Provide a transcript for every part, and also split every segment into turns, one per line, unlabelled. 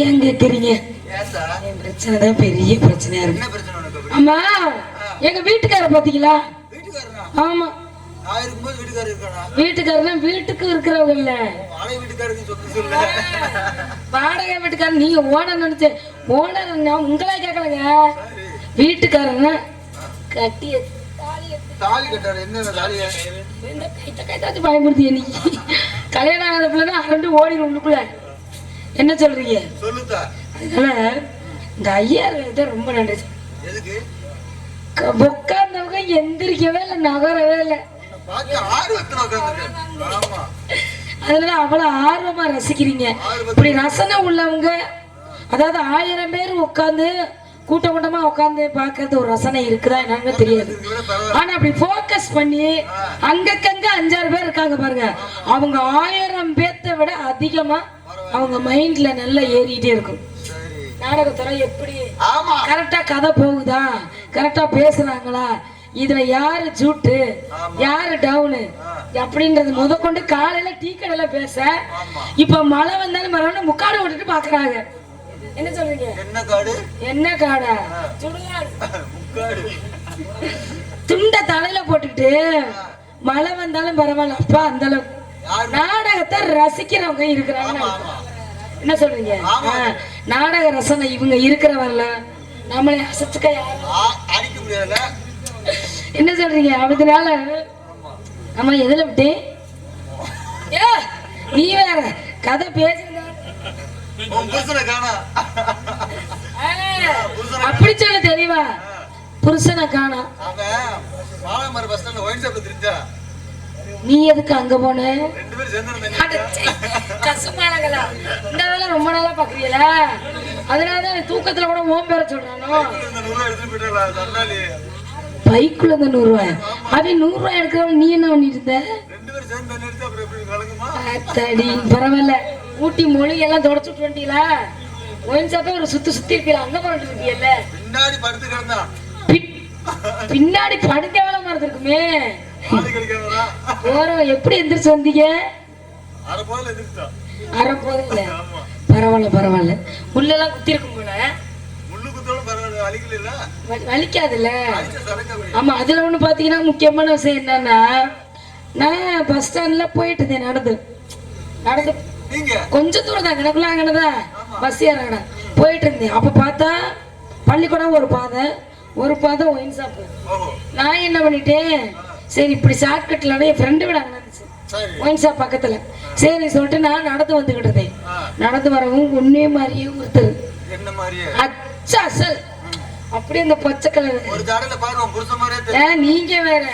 ஏன் கேக்குறீங்க என் பிரச்சனை தான் பெரிய பிரச்சனையா இருக்கு? ஆமா எங்க வீட்டுக்கார பாத்தீங்களா?
வீட்டுக்காரனா
ஆமா. வீட்டுக்காரனா வீட்டுக்கு இருக்கிறவங்க இல்ல.
வாடகை
வீட்டுக்காரன் நீங்க ஓனர் நினைச்சு ஓனர் உங்களே கேட்கலங்க வீட்டுக்காரனா கட்டி தாலி எடுத்து
தாலி கட்டாரு என்ன தாலியா
இந்த கைத்த கைத்தாச்சு பயமுறுத்தி இன்னைக்கு கல்யாணம் ஆகாத பிள்ளைனா அரண்டு ஓடிடும் உள்ளுக்குள்ள. என்ன சொல்றீங்க?
சொல்லுத்தா
அதனால இந்த ஐயாயிரத்தை ரொம்ப நன்றி
எதுக்கு?
உட்கார்ந்தவங்க எந்திரிக்கவே இல்லை நகரவே இல்லை. அதனால அவ்வளவு ஆர்வமா ரசிக்கிறீங்க. இப்படி ரசனை உள்ளவங்க அதாவது ஆயிரம் பேர் உட்காந்து கூட்ட கூட்டமா உட்காந்து பார்க்கறது ஒரு ரசனை இருக்குதா என்னன்னு தெரியாது. ஆனா அப்படி ஃபோக்கஸ் பண்ணி அங்கக்கங்க அஞ்சாறு பேர் இருக்காங்க பாருங்க. அவங்க ஆயிரம் பேர்த்த விட அதிகமா அவங்க மைண்ட்ல நல்லா ஏறிட்டே இருக்கும். நாடகத்துறை எப்படி கரெக்டா கதை போகுதா? கரெக்டா பேசுறாங்களா? இதுல யாரு ஜூட்டு? யாரு டவுனு? அப்படின்றது முத கொண்டு காலையில டீ கடையில பேச. இப்ப மழை வந்தாலும் மரம் முக்காடு விட்டுட்டு பாக்குறாங்க. என்ன சொல்றீங்க?
என்ன காடு?
என்ன காடா? துண்ட தலையில போட்டுக்கிட்டு மழை வந்தாலும் பரவாயில்ல. அப்பா அந்த அளவுக்கு. நாடகத்தை ரசிக்கிறவங்க இருக்கிறாங்க. என்ன சொல்றீங்க? நாடக ரசனை இவங்க இருக்கிறவர்ல. நம்மளை அசத்துக்க என்ன சொல்றீங்க? அதனால நம்ம எதுல விட்டு? ஏ நீ வேற கதை
காணா.
ஆ, அப்படி சொல்ல தெரியவா புருஷனை காணோம் நீ எதுக்கு அங்க போன? கசுமானங்களா இந்த வேலை ரொம்ப நாளா பாக்குறீங்களா? அதனாலதான் தூக்கத்துல கூட ஓம் பேர சொல்றானோ? பைக்குள்ள இந்த நூறு ரூபாய் அவன் நூறு ரூபாய் எடுக்கிறவன் நீ என்ன பண்ணிட்டு இருந்த பரவாயில்ல. ஊட்டி மொழி எல்லாம் தொடச்சுட்டு வந்துட்டீங்களா ஒயின் சாப்பே ஒரு சுத்து சுத்தி இருக்கீங்களா அங்க பண்ணிட்டு இருக்கீங்கல்ல?
பின்னாடி படுத்து கிடந்தான்.
பின்- பின்னாடி படுக்க வேலை மறந்துருக்குமே. போறோம் எப்படி எந்திரிச்சு வந்தீங்க?
அரை
போதும் பரவாயில்ல பரவாயில்ல. முள்ளெல்லாம் குத்தி இருக்கும் போல வலிக்காதுல்ல? ஆமா அதுல ஒண்ணு பாத்தீங்கன்னா முக்கியமான விஷயம் என்னன்னா நான் பஸ் ஸ்டாண்ட்ல போயிட்டு இருந்தேன் நடந்து. நடந்து. கொஞ்ச தூரம் தான் கிடக்குல அங்கனதான் பஸ் ஏறங்கடா. போயிட்டு இருந்தேன். அப்ப பார்த்தா பள்ளிக்கூடம் ஒரு பாதை ஒரு பாதை ஒயின் ஷாப்பு நான் என்ன பண்ணிட்டேன்? சரி இப்படி ஷார்ட்கட்ல என் ஃப்ரெண்டு விட
சரி.
ஒயின் ஷாப் பக்கத்துல. சரி சொல்லிட்டு நான் நடந்து இருந்தேன்
ஆ,
நடந்து வரவும் ஒன்னே மாதிரியே ஒருத்தர்.
என்ன மாதிரியே?
அச்சா அசல். அப்படியே அந்த பச்சை கலர். நீங்க வேற.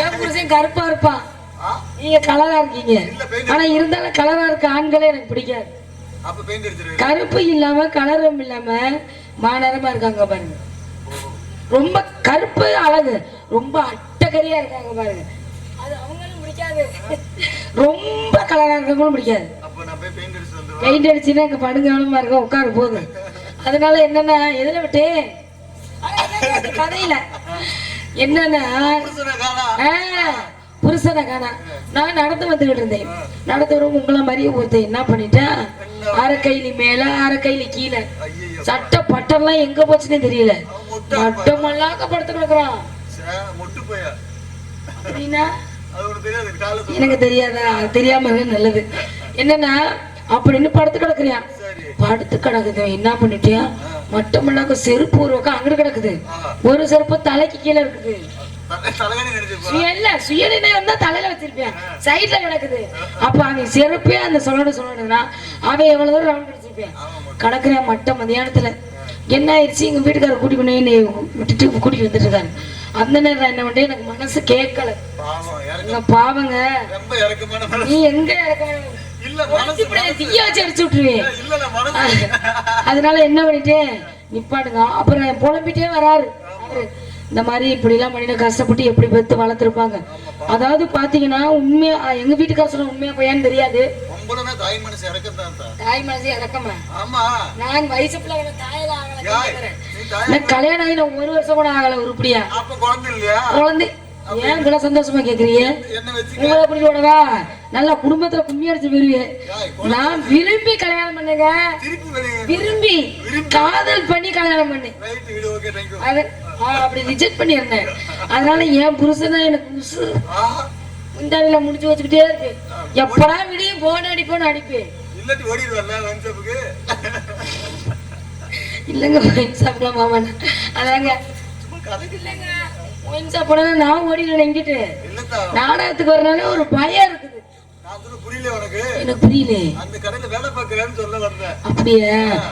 என் புருஷன் கருப்பா இருப்பான்? நீங்க கலரா இருக்கீங்க. ஆனா இருந்தாலும் கலரா இருக்க ஆண்களே எனக்கு பிடிக்காது. கருப்பு இல்லாம கலரும் இல்லாம மாநரமா இருக்காங்க பாருங்க. ரொம்ப கருப்பு அழகு. ரொம்ப அட்டகரியா இருக்காங்க பாருங்க. அது அவங்களும் பிடிக்காது ரொம்ப கலரா இருக்கவங்களும் பிடிக்காது
அப்ப நான் போய் பெயிண்ட்
அடிச்சுன்னா இங்க படுங்காலமா இருக்க உட்கார போகுது அதனால என்னன்னா எதுல விட்டு கதையில. என்னன்னா
புருஷனை காணா.
ஆ, புருஷனை காணா. நான் நடந்து வந்துகிட்டு இருந்தேன். நடந்து வரும் உங்களை மாதிரியே ஒருத்தன் என்ன பண்ணிட்டேன் அரை கைலி மேல அரை கைலி கீழே. சட்டை பட்டம்லாம் எங்க போச்சுன்னே தெரியல. மட்டமெல்லாம் படுத்து கிடக்குறான் அப்படின்னா. எனக்கு தெரியாதா? தெரியாம நல்லது. என்னன்னா அப்படின்னு படுத்து கிடக்குறியான்
சரி.
படுத்து கிடக்குது. என்ன பண்ணிட்டியா? மட்டமெல்லாம் செருப்பு ஒரு பக்கம் அங்கிட்டு கிடக்குது. ஒரு செருப்பு தலைக்கு கீழே இருக்குது.
தலை- தலைகாணி நினைச்சிருப்பா
சுய இல்ல சுயநினைவு தான் தலையில வச்சிருப்பேன் சைடுல கிடக்குது. அப்ப அவன் செருப்பே அந்த சொல்லணும் சொல்லணும்னா அவன் எவ்வளவு தூரம் ரவுண்ட் அடிச்சிருப்பேன் கடக்குறேன் மட்டம் மதியானத்துல? என்ன ஆயிடுச்சு? எங்க வீட்டுக்காரர் கூட்டி கொண்டு விட்டுட்டு கூட்டிட்டு வந்துட்டு இருக்காரு. அந்த நேரம் என்ன பண்ணேன் எனக்கு மனசு கேட்கல. பாவங்க. நீ எங்க அதனால என்ன பண்ணிட்டேன்? நிப்பாடுங்க அப்புறம் புலம்பிட்டே வராரு. இந்த மாதிரி இப்படி எல்லாம் பண்ணி கஷ்டப்பட்டு எப்படி பெத்து வளர்த்துருப்பாங்க. அதாவது பாத்தீங்கன்னா உண்மையா எங்க வீட்டுக்கார சொல்ல உண்மையா பையன்னு தெரியாது.
தாய் மனசு
இறக்கமா?
ஆமா.
நான் வயசு பிள்ளை தாயில ஆகல கல்யாணம் ஆகி ஒரு வருஷம் கூட ஆகல உருப்படியா
குழந்தை
ஏன் இவ்வளவு சந்தோஷமா கேக்குறீங்க? உங்களை குடிக்க விடவா நல்லா குடும்பத்துல கும்மி அடிச்சு
ஏய்,
நான் விரும்பி கல்யாணம் பண்ணுங்க. விரும்பி காதல் பண்ணி கல்யாணம் பண்ணு அது அப்படி ரிஜெக்ட் பண்ணியிருந்தேன். அதனால என் புருஷன் எனக்கு
ஆஹா.
முந்தாடியில முடிச்சு வச்சுக்கிட்டே இருக்கு. எப்படா விடியும் போன் அடிப்போன்னு அடிப்பேன்.
இல்லாட்டி
இல்லைங்க ஒயின் ஷாப்லாம் மாமன். அதாங்க. இல்லைங்க ஒயின் ஷாப் போனா நான் ஓடிடுவேன் எங்கிட்டு நாடகத்துக்கு வரனால ஒரு பயம் இருக்குது. எனக்கு புரியல.
அந்த கடையில வேலை பார்க்கறேன்னு சொல்ல வந்தேன்.
அப்படியே?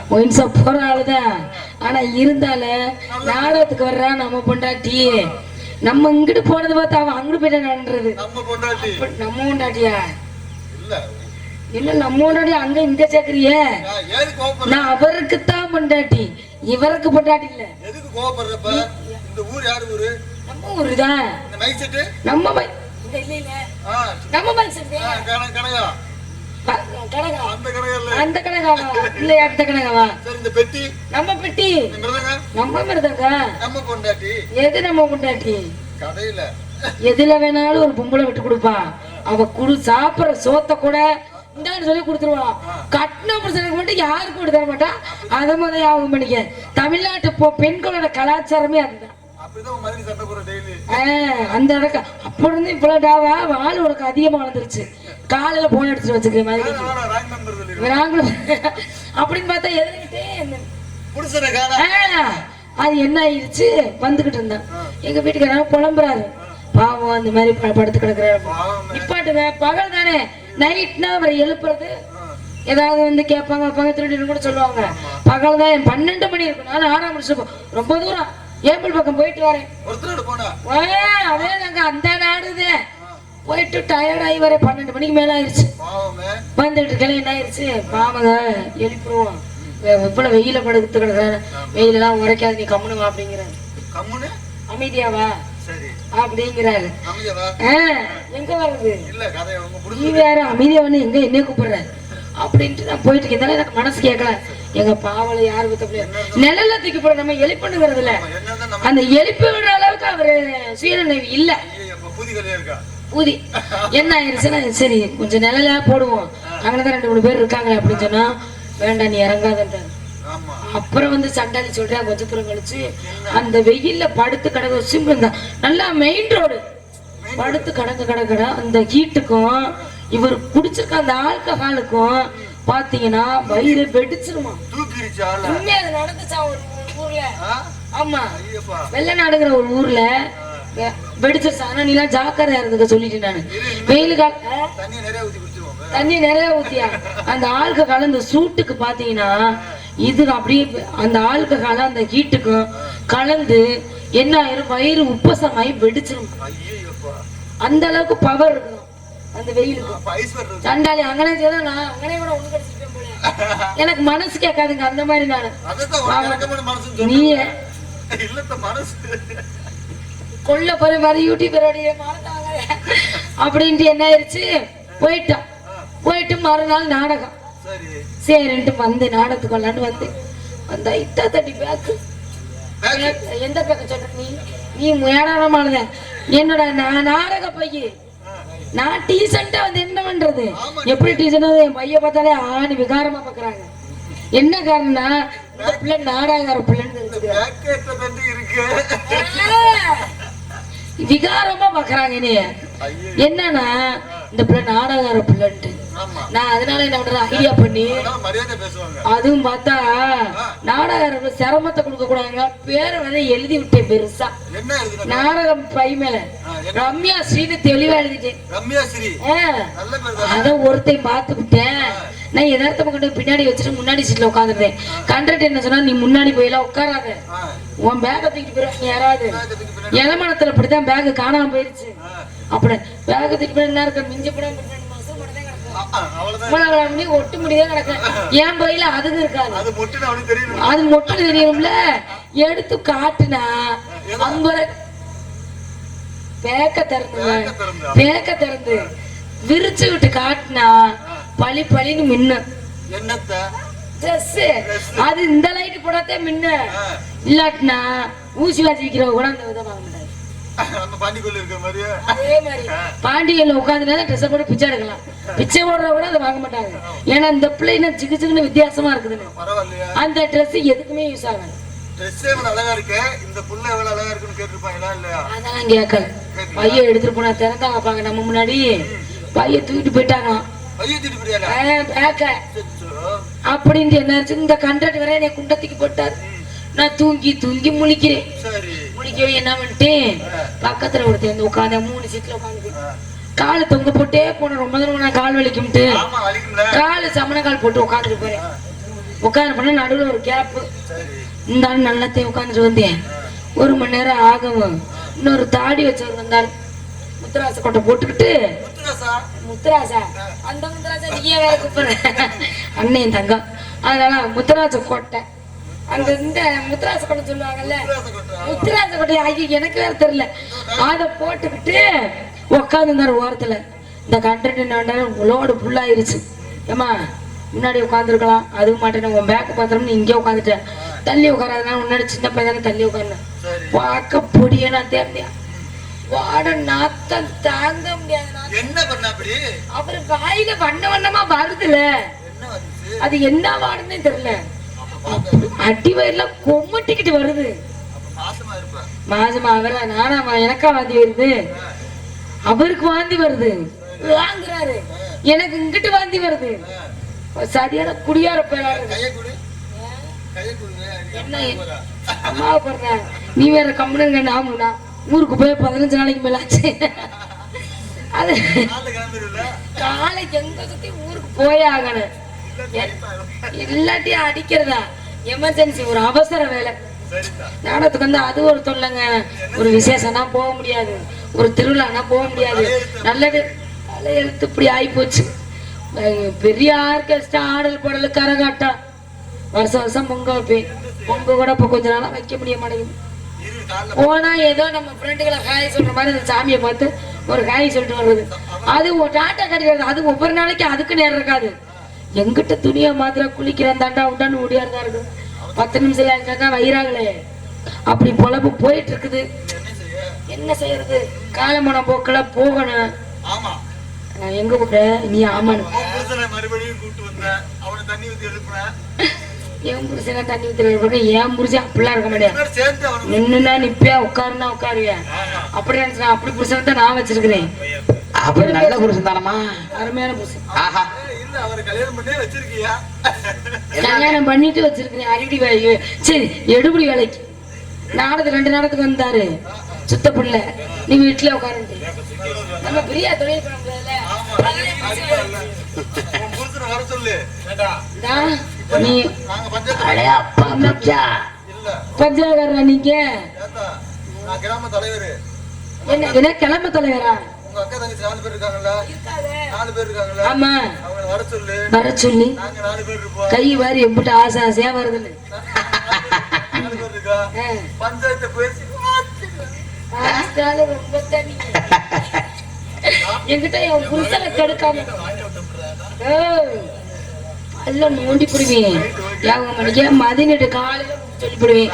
ஒயின் ஷாப் போற ஆளுதான். ஆனா இருந்தால நாடகத்துக்கு வர்றா நம்ம பொண்டாட்டி. நம்ம இங்கிட்டு போனது பார்த்து அவன் அங்கிட்டு போயிட்டான்றது
நம்ம பொண்டாட்டி.
நம்ம பொண்டாட்டியா?
இல்ல.
இல்ல நம்ம பொண்டாட்டி அங்க இங்க சேர்க்கறியே?
நான்
அவருக்குத்தான் பொண்டாட்டி. இவருக்கு பொண்டாட்டி இல்ல.
எதுக்கு கோவப்படுறப்ப? இந்த ஊர் யார் ஊரு?
நம்ம ஊருதான்
இந்த மைக் செட்டு?
நம்ம மை- இந்த இல்ல நம்ம
ஆ, கன- கனகா.
கனகா.
அந்த கனகா இல்ல.
அந்த கனகாவா? இல்ல அந்த கனகாவா?
சரி இந்த பெட்டி.
நம்ம பெட்டி.
இந்த மிருதங்க.
நம்ம மிருதங்க?
நம்ம பொண்டாட்டி.
எது நம்ம பொண்டாட்டி?
கடையில
எதுல வேணாலும் ஒரு பொம்பளை விட்டு கொடுப்பா. அவ குடு சாப்பிடுற சோத்த கூட இந்தான்னு சொல்லி கொடுத்துருவா கட்டின புருஷனுக்கு மட்டும் யாருக்கும் விட்டு தர மாட்டா? அதை முதல் ஞாபகம் பண்ணிக்க. தமிழ்நாட்டு பொ- பெண்களோட கலாச்சாரமே அதுதான்.
மதுரை
அந்த இடக்க அப்ப இருந்து இவ்வளவு டாவா ஆள் உனக்கு அதிகமா வளர்ந்துருச்சு. காலையில போன் எடுத்துட்டு வச்சுக்கிறேன் மாதிரி அப்படின்னு பார்த்தா
காணா
அது என்ன ஆயிடுச்சு வந்துகிட்டு இருந்தேன். எங்க வீட்டுக்காரங்க புலம்புறாரு. பாவம் அந்த மாதிரி படுத்து கிடக்குறாரு. நிப்பாட்டுங்க பகல் தானே நைட்னா அவரை எழுப்புறது? ஏதாவது வந்து கேட்பாங்க வைப்பாங்க திருடின்னு கூட சொல்லுவாங்க. பகல் தான் என் பன்னெண்டு மணி இருக்கும். நான் ஆறாம் முடிச்சிருப்போம் ரொம்ப தூரம். ஏபிள் பக்கம் போயிட்டு வரேன். அதே நாங்க அந்த நாடுதே. போயிட்டு டயர்ட் ஆகி வர பன்னெண்டு மணிக்கு மேல ஆயிடுச்சு வந்துட்டு இருக்கையில என்ன ஆயிடுச்சு மாமங்க எழுப்பிடுவோம் இவ்வளவு வெயில படுத்து வெயிலெல்லாம் உரைக்காது நீ கம்முனு வா அப்படிங்கிறாரு
கம்முன்னு
அமைதியாவா அப்படிங்கிறாரு. எங்க வருது
இல்ல
நீ வேற அமைதியா வந்து எங்க என்னைய கூப்பிடுற? அப்படின்ட்டு நான் போயிட்டு இருக்கேன் எனக்கு மனசு கேட்கல. எங்க பாவலை யாரு வித்த நிழல்ல தூக்கி போட நம்ம
என்னதான் நம்ம
அந்த எழுப்பி விடுற அளவுக்கு அவரு சுயநினைவு இல்ல. ஊதி என்ன ஆயிடுச்சுன்னா சரி கொஞ்சம் நிழலா போடுவோம். அங்கதான் ரெண்டு மூணு பேர் இருக்காங்களே அப்படின்னு சொன்னா வேண்டாம் நீ இறங்காதன்றாங்க
ஆமா
அப்புறம் வந்து சண்டாளி சொல்றேன் கொஞ்ச தூரம் கழிச்சு அந்த வெயில்ல படுத்து கிடக்க சிம்பிள் நல்லா மெயின் ரோடு. படுத்து கடங்க கடக்கட அந்த ஹீட்டுக்கும் இவர் குடிச்சிருக்க அந்த ஆல்கஹாலுக்கும் பாத்தீங்கன்னா வயிறு வெடிச்சிருமா? உண்மையா அது நடந்துச்சா ஒரு ஊர்ல? ஆமா.
ஐயப்பா.
வெள்ளநாடுங்கிற ஒரு ஊர்ல வெடிச்சிருச்சு. ஆனா நீலாம் ஜாக்கிரதையா இருந்துக்க சொல்லிட்டேன் நானு. வெயில் கால
தண்ணி நிறைய
ஊத்தியா? அந்த ஆல்கஹால் அந்த சூட்டுக்கு பாத்தீங்கன்னா இது அப்படியே அந்த ஆல்கஹால் அந்த ஹீட்டுக்கும் கலந்து என்ன ஆயிரும் வயிறு உப்பசமாயி வெடிச்சிரும். அந்த அளவுக்கு பவர் இருக்கணும். அந்த வெயிலுக்கு. சண்டாளி அங்கனே செய்தா நான் அங்கனே கூட ஒண்ணு கிடைச்சிருப்பேன் போல எனக்கு மனசு கேட்காதுங்க. அந்த மாதிரி நானு. நீ கொல்ல போற மாதிரி யூடியூபரோடைய மாட்டாங்க அப்படின்ட்டு என்ன ஆயிடுச்சு போயிட்டோம் போயிட்டு மறுநாள் நாடகம். சரின்ட்டு வந்து நாடகத்துக்கு வரலான்னு வந்து. வந்தா இத்தா தட்டி பேக்கு.
பேக்
எந்த பேக்க சொல்ற? நீ நீ முயலானமானத என்னோட நா- நாடக பைய. நான் டீசெண்டா வந்து என்ன பண்றது? எப்படி டீசெண்டா என் பைய பார்த்தாலே ஆணி விகாரமா பாக்குறாங்க. என்ன காரணம்னா இந்த பிள்ளை நாடகார பிள்ளைன்னு
இருக்கு?
விகாரமா பாக்குறாங்க என்னைய. என்னன்னா இந்த பிள்ளை நாடகார பிள்ளைன்ட்டு. நான் அதனால என்ன பண்றேன் ஐடியா பண்ணி அதுவும் பார்த்தா நாடகார சிரமத்தை கொடுக்க கூடாதுங்க. பேரை வந்து எழுதி விட்டேன் பெருசா. நாடகம் பை மேல? ரம்யா ஸ்ரீனு தெளிவா எழுதிட்டேன்.
ரம்யா ஸ்ரீ.
ஆ,
நல்ல பேர் தான்?
அத ஒருத்தையும் பார்த்து விட்டேன். நான் எதார்த்தமா கொண்டு பின்னாடி வச்சுட்டு முன்னாடி சீட்ல உட்காந்துருந்தேன் கண்டக்டர் என்ன சொன்னா நீ முன்னாடி போயெல்லாம் உட்காராத. உன் பேக்கை தூக்கிட்டு போயிருவாங்க யாராவது? இளமணத்துல அப்படித்தான் பேக் காணாம போயிருச்சு. அப்படி பேக்கை தூக்கிட்டு போய் என்ன இருக்க மிஞ்சி கூட ரெண்டு மாசம் மட்டும் தான் கிடக்கும்
ஆ, ஆ, அவ்வளவுதான்.
ஒட்டு முடியதான் கிடக்கும் என் பையில அதுக்கு இருக்காது.
அது
மொட்டை தெரியும்ல. எடுத்து காட்டுனா அம்பரை பேக்க திறந்து.
பேக்க திறந்தா?
பேக்க திறந்து. விரிச்சு விட்டு காட்டுனா பளி பளின்னு மின்ன
என்னத்த?
ட்ரெஸ் அது இந்த லைட் போடாதே மின்ன இல்லாட்டினா ஊசி வாசி கூட அந்த விதை வாங்க மாட்டாங்க
நம்ம பாண்டிக்குள்ள இருக்கிற மாதிரியே.
அதே மாதிரி. பாண்டியன்ல உட்காந்துனா ட்ரெஸ் போட்டு பிச்சை எடுக்கலாம். பிச்சை போடுற கூட அதை வாங்க மாட்டாங்க. ஏன்னா இந்த பிள்ளைங்க சிக்கு சிக்குன்னு வித்தியாசமா இருக்குதுன்னு.
பரவாயில்லையா.
அந்த ட்ரெஸ் எதுக்குமே யூஸ் ஆகாது.
ட்ரெஸ் எவ்வளவு அழகா இருக்கு? இந்த புள்ள எவ்வளவு அழகா இருக்குன்னு கேட்டிருப்பாங்களா இல்லையா?
கேட்கல. பையன் எடுத்துட்டு போனா திறந்தா வைப்பாங்க நம்ம முன்னாடி. பையன் தூக்கிட்டு போயிட்டாங்களாம்
பைய தூக்கிட்டு போறியால
ஆ, பேக்க அப்படின்ட்டு என்னாச்சு இந்த கண்டக்ட் வர என்னை குண்டத்துக்கு போட்டார். நான் தூங்கி தூங்கி முழிக்கிறேன். முழிக்கவே என்ன பண்ணிட்டேன்? பக்கத்துல வந்து உட்காந்து மூணு சீட்ல உட்காந்து காலை தொங்க போட்டே போன ரொம்ப தூரம் நான் கால் வலிக்கும்ட்டு. காலு சமண கால் போட்டு உட்காந்துட்டு போறேன் உட்காந்து பண்ண நடுவுல ஒரு கேப்பு இந்த ஆள் நல்லாத்தையும் உட்காந்துட்டு வந்தேன். ஒரு மணி நேரம் ஆகவும். இன்னொரு தாடி வச்சவர் வந்தார். முத்துராச கொட்டை போட்டுக்கிட்டு.
முத்துராசா?
அந்த முத்துராசா நீயே வேற கூப்பிடுற அண்ணன் தங்கம். அதனால முத்துராச கோட்டை. அங்க இந்த முத்துராச கொட்டை சொல்லுவாங்கல்ல.
முத்துராசா கொட்டா
ஐயோ எனக்கு வேற தெரியல. அதை போட்டுக்கிட்டு உட்காந்துருந்தாரு ஓரத்துல. இந்த கண்டென்ட் லோடு ஃபுல்லாயிருச்சு ஏமா முன்னாடி உட்காந்துருக்கலாம் அதுவும் மாட்டேன் உன் பேக்கு பாத்திரம் நீ இங்கே உட்காந்துட்ட தள்ளி உட்காராதனால முன்னாடி சின்ன பையன் தள்ளி உட்காருனேன்
சரி.
பார்க்க பொடிய நான் தேர்ந்தேன் வாட நாத்தம் தாங்க முடியாது
என்ன பண்ண அப்படி?
அவர் வாயில வண்ண வண்ணமா வருதுல. அது என்ன வாடுன்னே தெரியல. அடி வயிறுலாம் கொம்மட்டிக்கிட்டு வருது.
மாசமா இருப்ப
அவரா? நானா எனக்கா வாந்தி வருது. அவருக்கு வாந்தி வருது. வாங்குறாரு. எனக்கு இங்கிட்டு வாந்தி வருது. சரியான குடியார போயிடாரு அம்மா நீ வேற கம்முனுங்க நாமுனா ஊருக்கு போய் பதினஞ்சு நாளைக்கு மேலாச்சு அது
காலை
காலைக்கு எங்க சுத்தி ஊருக்கு போயே ஆகணும். இல்லாட்டி அடிக்கிறதா? எமர்ஜென்சி ஒரு அவசர வேலை. நாடகத்துக்கு வந்து அது ஒரு தொல்லைங்க. ஒரு விசேஷம்னா போக முடியாது. ஒரு திருவிழானா போக முடியாது. நல்லது தலையெழுத்து இப்படி ஆகி போச்சு. பெரிய ஆர்கெஸ்ட்ரா ஆடல் பாடல் கரகாட்டம். வருஷம் வருஷம் பொங்க வைப்பேன். பொங்க கூட இப்போ கொஞ்ச நாளாக வைக்க முடிய மாட்டேங்குது. போனா ஏதோ நம்ம ஃப்ரெண்டுகளை காய் சொல்ற மாதிரி அந்த சாமியை பார்த்து ஒரு காய் சொல்லிட்டு வர்றது. அது ஒரு டாட்டா கிடைக்கிறது. அது ஒவ்வொரு நாளைக்கு அதுக்கு நேரம் இருக்காது. எங்கிட்ட துணியை மாத்திர குளிக்கிறேன் தாண்டா உண்டான்னு ஓடியாருதா இருக்கு. பத்து நிமிஷம் ஆகிட்டா வயிறாங்களே அப்படி பொழப்பு போயிட்டு இருக்குது.
என்ன செய்ய
என்ன செய்யறது காலமான போக்கில் போகணும். எங்க போற நீ ஆமான்னு.
மறுபடியும் கூட்டு வந்தேன். அவனை தண்ணி ஊத்தி எழுப்புனேன்
என் புருஷனா தண்ணி ஊத்துற என் புருஷன் அப்படிலாம் இருக்க
அவனுக்கு
நின்னுனா நிப்பியா உட்காருனா உட்காருவியா அப்படி நினைச்சு அப்படி புருஷன் தான் நான் வச்சிருக்கிறேன்.
அப்படி நல்ல புருஷன் தானம்மா.
அருமையான புருஷன்.
ஆஹா.
இல்ல அவரை கல்யாணம் பண்ணே வச்சிருக்கியா?
கல்யாணம் பண்ணிட்டு வச்சிருக்கிறேன். அடிக்கடி வேலை சரி எடுபடி வேலைக்கு. நாடகத்துக்கு ரெண்டு நாடகத்துக்கு வந்தாரு. சுத்த புள்ள. நீ வீட்டுல உட்காந்து நம்ம பிரியா தொழில் பண்ண முடியாதுல்ல? நீ
நாங்க பஞ்சாயத்து
அடே அப்பா மச்சா
இல்ல.
பஞ்சாயக்காரரா நீங்க?
ஏத்தா நான் கிராம தலைவர்.
என்ன என்ன கிளம்ப தலைவரா?
உங்க அக்கா தங்கச்சி நாலு பேர் இருக்காங்கல்ல? நாலு பேர் இருக்காங்கல்ல?
ஆமா.
அவங்கள வர சொல்லு.
வர சொல்லி.
நாங்க நாலு பேர் இருப்போம்.
கை வாரி எம்பிட்டு ஆசை ஆசையா வருதுன்னு
நாலு பேர் இருக்கா?
ஆ.
பஞ்சாயத்தை பேசி
ஆஸ்தாலும் ரொம்ப தனி என்கிட்ட என் புருஷனை கெடுக்காம. பல்ல நோண்டி போடுவேன். ஏங்க மணிக்கு மதினிட்டு காலையில சொல்லி போடுவேன்